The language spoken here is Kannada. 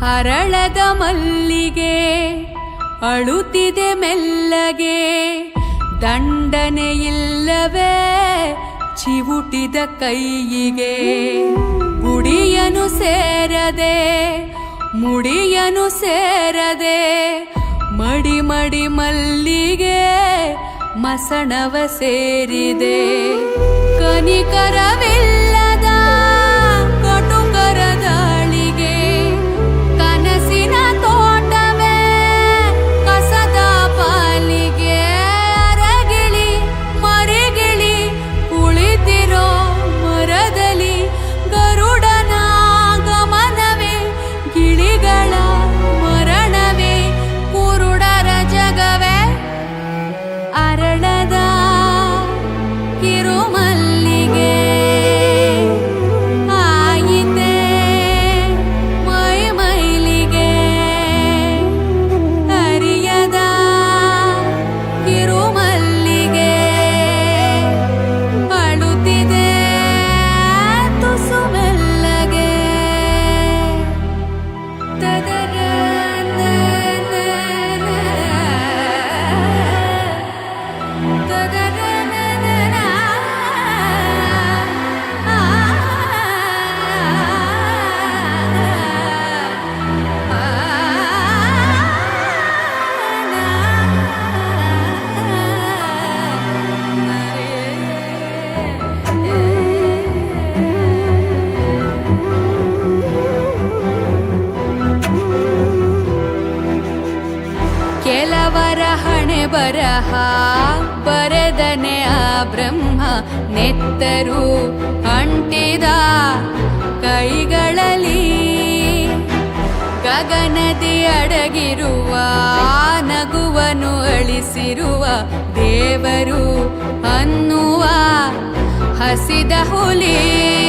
ಹರಳದ ಮಲ್ಲಿಗೆ, ಅಳುತ್ತಿದೆ ಮೆಲ್ಲಗೆ. ದಂಡನೆ ಇಲ್ಲವೇ ಚಿವುಟಿದ ಕೈಯಿಗೆ. ಗುಡಿಯನು ಸೇರದೆ, ಮುಡಿಯನು ಸೇರದೆ, ಮಡಿ ಮಡಿ ಮಲ್ಲಿಗೆ ಮಸಣವ ಸೇರಿದೆ. ಕನಿಕರವಿಲ್ಲದ ಕೆಲವರ ಹಣೆ ಬರಹ, ಬರೆದನೆ ಆ ಬ್ರಹ್ಮ, ನೆತ್ತರು ಅಂಟಿದ ಕೈಗಳಲ್ಲಿ. ಗಗನದಿ ಅಡಗಿರುವ ನಗುವನು ಅಳಿಸಿರುವ ದೇವರು ಅನ್ನುವ ಹಸಿದ ಹುಲಿ.